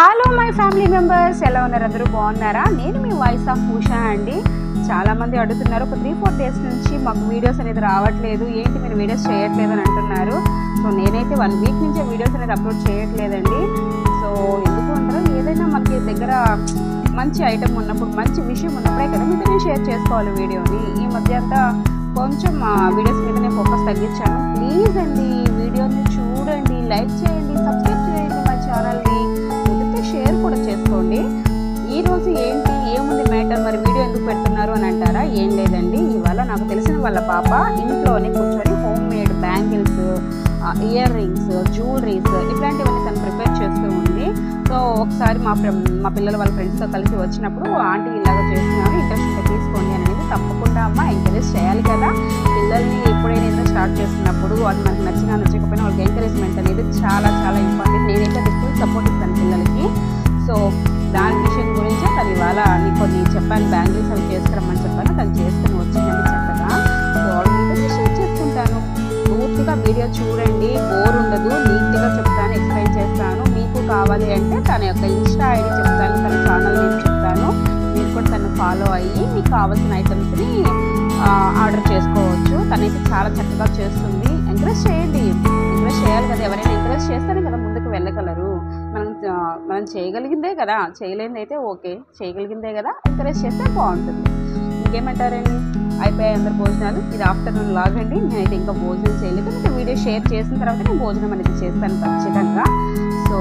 Hello my family members ఎలా ఉన్నారు అందరూ? బాగున్నారా? నేను మీ వాయిస్ ఆఫ్ ఉషా అండి. చాలామంది అడుగుతున్నారు ఒక త్రీ ఫోర్ డేస్ నుంచి మాకు వీడియోస్ అనేది రావట్లేదు. ఏంటి మీరు వీడియోస్ చేయట్లేదు అని అంటున్నారు. సో నేనైతే వన్ వీక్ నుంచే వీడియోస్ అనేది అప్లోడ్ చేయట్లేదండి. సో ఎందుకు అంటారు ఏదైనా మనకి దగ్గర మంచి ఐటమ్ ఉన్నప్పుడు మంచి విషయం ఉన్నప్పుడే కదా మీతో నేను షేర్ చేసుకోవాలి వీడియోని ఈ మధ్య అంతా కొంచెం వీడియోస్ మీదనే ఫోకస్ తగ్గించాను. ప్లీజ్ అండి వీడియోని చూడండి లైక్ చేయండి సబ్స్క్రైబ్ చేయండి మా ఛానల్ని కూడా చేసుకోండి. ఈరోజు ఏంటి ఏముంది మ్యాటర్? మరి వీడియో ఎందుకు పెడుతున్నారు అని అంటారా? ఏం లేదండి. ఇవాళ నాకు తెలిసిన వాళ్ళ పాప ఇంట్లోనే కూర్చొని home made bangles ear rings jewelleries ఇట్లాంటివన్నీ తను ప్రిపేర్ చేస్తూ ఉంది. సో ఒకసారి మా ఫ్రెండ్ మా పిల్లల వాళ్ళ ఫ్రెండ్స్తో కలిసి వచ్చినప్పుడు ఆంటీ ఇలాగ చేస్తున్నాను ఇంట్రెస్ట్ తీసుకోండి అనేది తప్పకుండా అమ్మ ఎంకరేజ్ చేయాలి కదా. పిల్లల్ని ఎప్పుడైనా ఏదో స్టార్ట్ చేస్తున్నప్పుడు అది మనకు నచ్చినా నచ్చకపోయినా వాళ్ళకి ఎంకరేజ్మెంట్ అనేది చాలా చాలా ఇంపార్టెంట్ నేనైతే ఫుల్ సపోర్ట్ ఇస్తాను పిల్లలకి. సో దాని విషయం గురించి తను ఇవాళ నీ కొన్ని చెప్పాను. బ్యాంగిల్స్ అవి చేసుకురమ్మని చెప్పాను. తను చేసుకుని వచ్చిందండి చక్కగా. సో ఆల్రెడీ షేర్ చేసుకుంటాను. పూర్తిగా వీడియో చూడండి. బోర్ ఉండదు. నీట్గా చెప్తాను ఎక్స్ప్లెయిన్ చేస్తాను. మీకు కావాలి అంటే తన యొక్క ఇన్స్టా ఐడి చెప్తాను తన ఛానల్ నేను చెప్తాను. మీరు కూడా తను ఫాలో అయ్యి మీకు కావాల్సిన ఐటమ్స్ని ఆర్డర్ చేసుకోవచ్చు. తనైతే చాలా చక్కగా చేస్తుంది. ఎంకరేజ్ చేయండి. ఎంకరేజ్ చేయాలి కదా. ఎవరైనా ఎంకరేజ్ చేస్తేనే కదా ముందుకు వెళ్ళగలరు. మనం చేయగలిగిందే కదా చేయలేనిది అయితే ఓకే చేయగలిగిందే కదా ఎంకరేజ్ చేస్తే బాగుంటుంది. ఇంకేమంటారండి? అయిపోయాయి అందరు భోజనాలు ఇది ఆఫ్టర్నూన్ లాగండి అండి. నేనైతే ఇంకా భోజనం చేయలేదు ఇంకా వీడియో షేర్ చేసిన తర్వాత నేను భోజనం అనేది చేస్తాను ఖచ్చితంగా. సో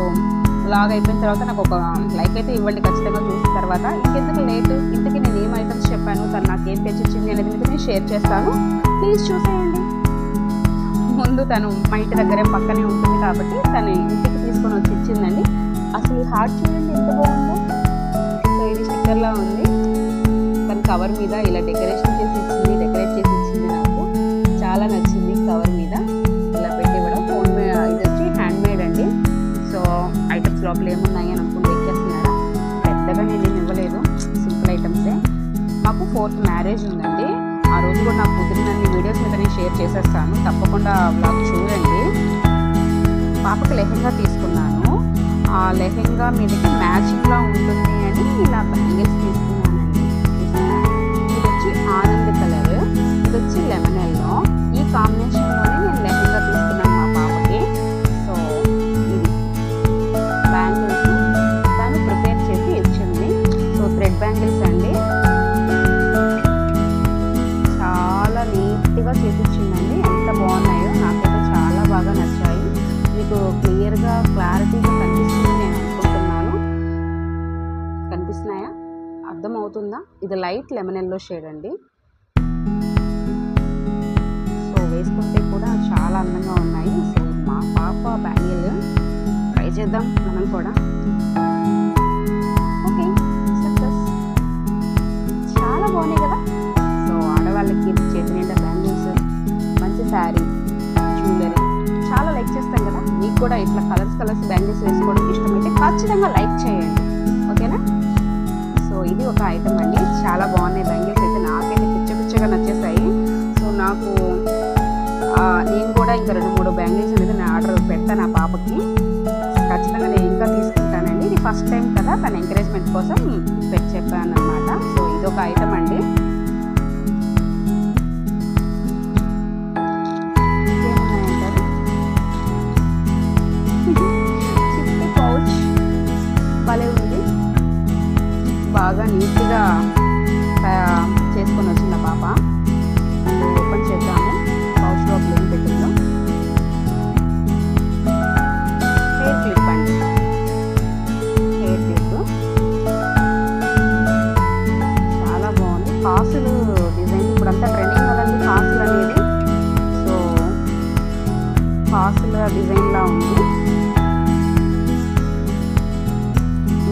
లాగ్ అయిపోయిన తర్వాత నాకు ఒక లైక్ అయితే ఇవ్వండి ఖచ్చితంగా చూసిన తర్వాత. ఇంకెందుకు లేట్ ఇంతకీ నేను ఏం ఐటమ్స్ చెప్పాను? తను నాకు ఏం తెచ్చిచ్చింది అనేది మీకు నేను షేర్ చేస్తాను. ప్లీజ్ చూసేయండి. ముందు తను మా ఇంటి దగ్గరే పక్కనే ఉంటుంది కాబట్టి తను ఇంటికి తీసుకొని వచ్చి ఇచ్చిందండి. అసలు హార్ట్ చూడండి ఎంత బాగుందో. సో ఇది స్టిక్కర్లా ఉంది. తన కవర్ మీద ఇలా డెకరేషన్ చేసి ఇచ్చింది డెకరేట్ చేసి ఇచ్చింది నాకు. చాలా నచ్చింది కవర్ మీద. ఇలా పెట్టి ఇవ్వడం ఫోన్ ఇది వచ్చి హ్యాండ్ మేడ్ అండి. సో ఐటమ్స్ లోపల ఏమున్నాయి అని అనుకుంటే ఎక్కేస్తున్నారా? పెద్దగా నేను ఏమి ఇవ్వలేదు. సింపుల్ ఐటమ్సే మాకు ఫోర్త్ మ్యారేజ్ ఉందండి. ఆ రోజు కూడా నాకు కుదిరినన్ని వీడియోస్ మీద నేను షేర్ చేసేస్తాను. తప్పకుండా బ్లాగ్ చూడండి. పాపకు లెహంగా తీసుకున్నాను. ఆ లెహెంగా మీదకి మ్యాచింగ్లా ఉంటుంది అని ఇలా బ్యాంగిల్స్ తీసుకున్నానండి ఇది వచ్చి ఆనంద్ కలర్. ఇది వచ్చి లెమన్ ఎల్లో ఈ కాంబినేషన్లోనే నేను లెహెంగా తీసుకున్నాను మా పాపకి. సో ఇది బ్యాంగిల్స్. తను ప్రిపేర్ చేసి ఇచ్చింది. సో థ్రెడ్ బ్యాంగిల్స్ అండి. చాలా నీట్గా చేపించిందండి. ఎంత బాగున్నాయో నాకైతే చాలా బాగా నచ్చాయి. మీకు క్లియర్గా క్లారిటీగా కనిపిస్తుంది అర్థమవుతుందా ఇది లైట్ లెమన్ ఎల్లో షేడ్ అండి. సో వేసుకుంటే కూడా చాలా అందంగా ఉన్నాయి. సో మా పాప బ్యాంగిల్ ట్రై చేద్దాం మనం కూడా. Okay success. చాలా బాగున్నాయి కదా? సో ఆడవాళ్ళకి చేతి నిండా బ్యాంగిల్స్ మంచి శారీ జ్యువెలరీ చాలా లైక్ చేస్తాం కదా? మీకు కూడా ఇట్లా కలర్స్ కలర్స్ బ్యాంగిల్స్ వేసుకోవడం ఇష్టమైతే ఖచ్చితంగా లైక్ చేయండి. ఓకేనా? సో ఇది ఒక ఐటమ్ అండి. చాలా బాగున్నాయి బ్యాంగిల్స్ అయితే నాకైతే పిచ్చ పిచ్చగా నచ్చేసాయి. సో నాకు నేను కూడా ఇంకా రెండు మూడు బ్యాంగిల్స్ అనేది నేను ఆర్డర్ పెడతాను ఆ పాపకి. ఖచ్చితంగా నేను ఇంకా తీసుకుంటానండి. ఇది ఫస్ట్ టైం కదా తన ఎంకరేజ్మెంట్ కోసం పెట్టి చెప్పాను అనమాట సో ఇది ఒక ఐటమ్ అండి.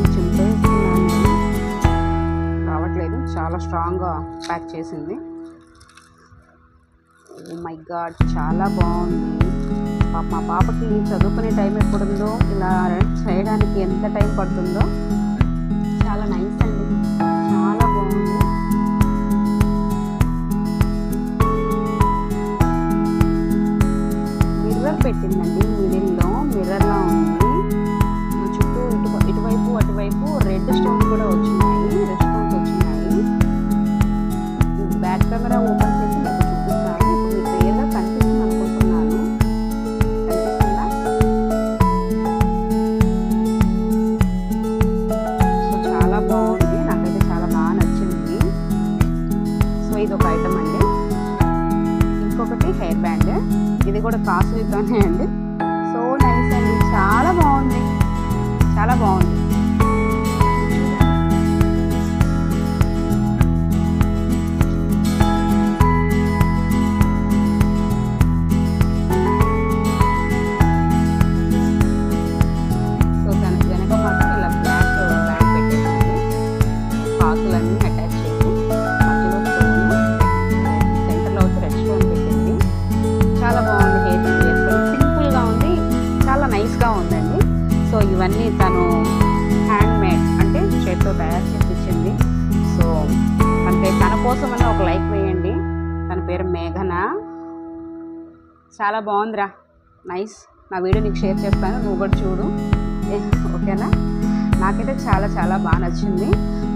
డిజైన్లా రావట్లేదు. చాలా స్ట్రాంగ్గా ప్యాక్ చేసింది. Oh మై గాడ్ చాలా బాగుంది. పాప మా పాపకి చదువుకునే టైం ఎప్పుడుందో ఇలా చేయడానికి ఎంత టైం పడుతుందో చాలా నైస్ అండి. కూడా కాసులతోనే అండి. సో నైస్ అండి. చాలా బాగుంది. చాలా బాగుంది. కోసం తన కోసమని ఒక లైక్ వేయండి. తన పేరు మేఘన. చాలా బాగుందిరా. నైస్. నా వీడియో నీకు షేర్ చేస్తాను. నువ్వు కూడా చూడు. ఏ, ఓకేనా? నాకైతే చాలా చాలా బాగా నచ్చింది.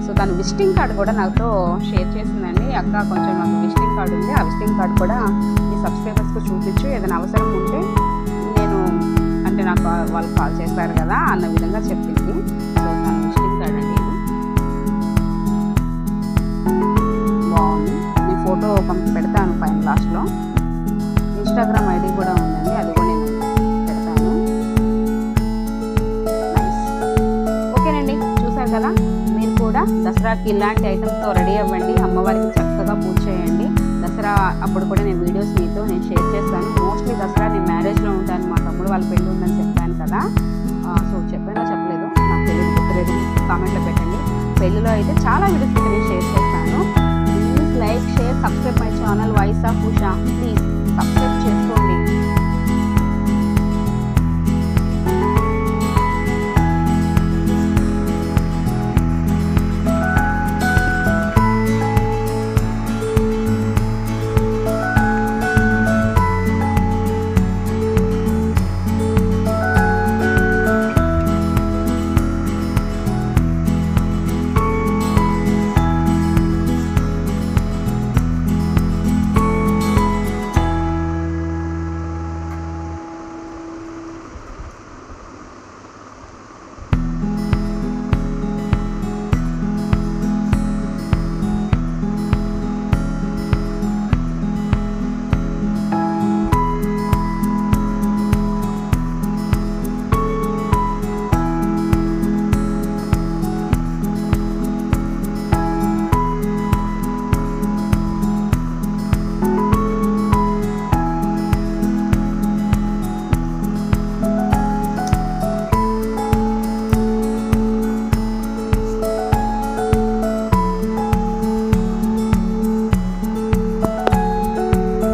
సో తను విజిటింగ్ కార్డు కూడా నాతో షేర్ చేసిందండి. అక్క కొంచెం నాకు విజిటింగ్ కార్డు ఉంది. ఆ విజిటింగ్ కార్డు కూడా మీ సబ్స్క్రైబర్స్కి చూపించు. ఏదైనా అవసరం ఉంటే నేను అంటే నాకు వాళ్ళు కాల్ చేస్తారు కదా అన్న విధంగా చెప్పింది. ఇన్స్టాగ్రామ్ ఐడి కూడా ఉందండి అది కూడా నేను పెడతాను. నైస్ ఓకేనండి చూసారు కదా? మీరు కూడా దసరాకి ఇలాంటి ఐటమ్స్తో రెడీ అవ్వండి అమ్మవారికి చక్కగా పూజ చేయండి. దసరా అప్పుడు కూడా నేను వీడియోస్ మీతో నేను షేర్ చేస్తాను. మోస్ట్లీ దసరా నేను మ్యారేజ్లో ఉంటాను మా తమ్ముడు వాళ్ళ పెళ్ళి ఉందని చెప్పాను కదా. సో చెప్పానో? చెప్పలేదు. నాకు తెలియదు గుర్తులేదు. కామెంట్లో పెట్టండి. పెళ్ళిలో అయితే చాలా వీడియోస్ నేను షేర్ చేస్తాను.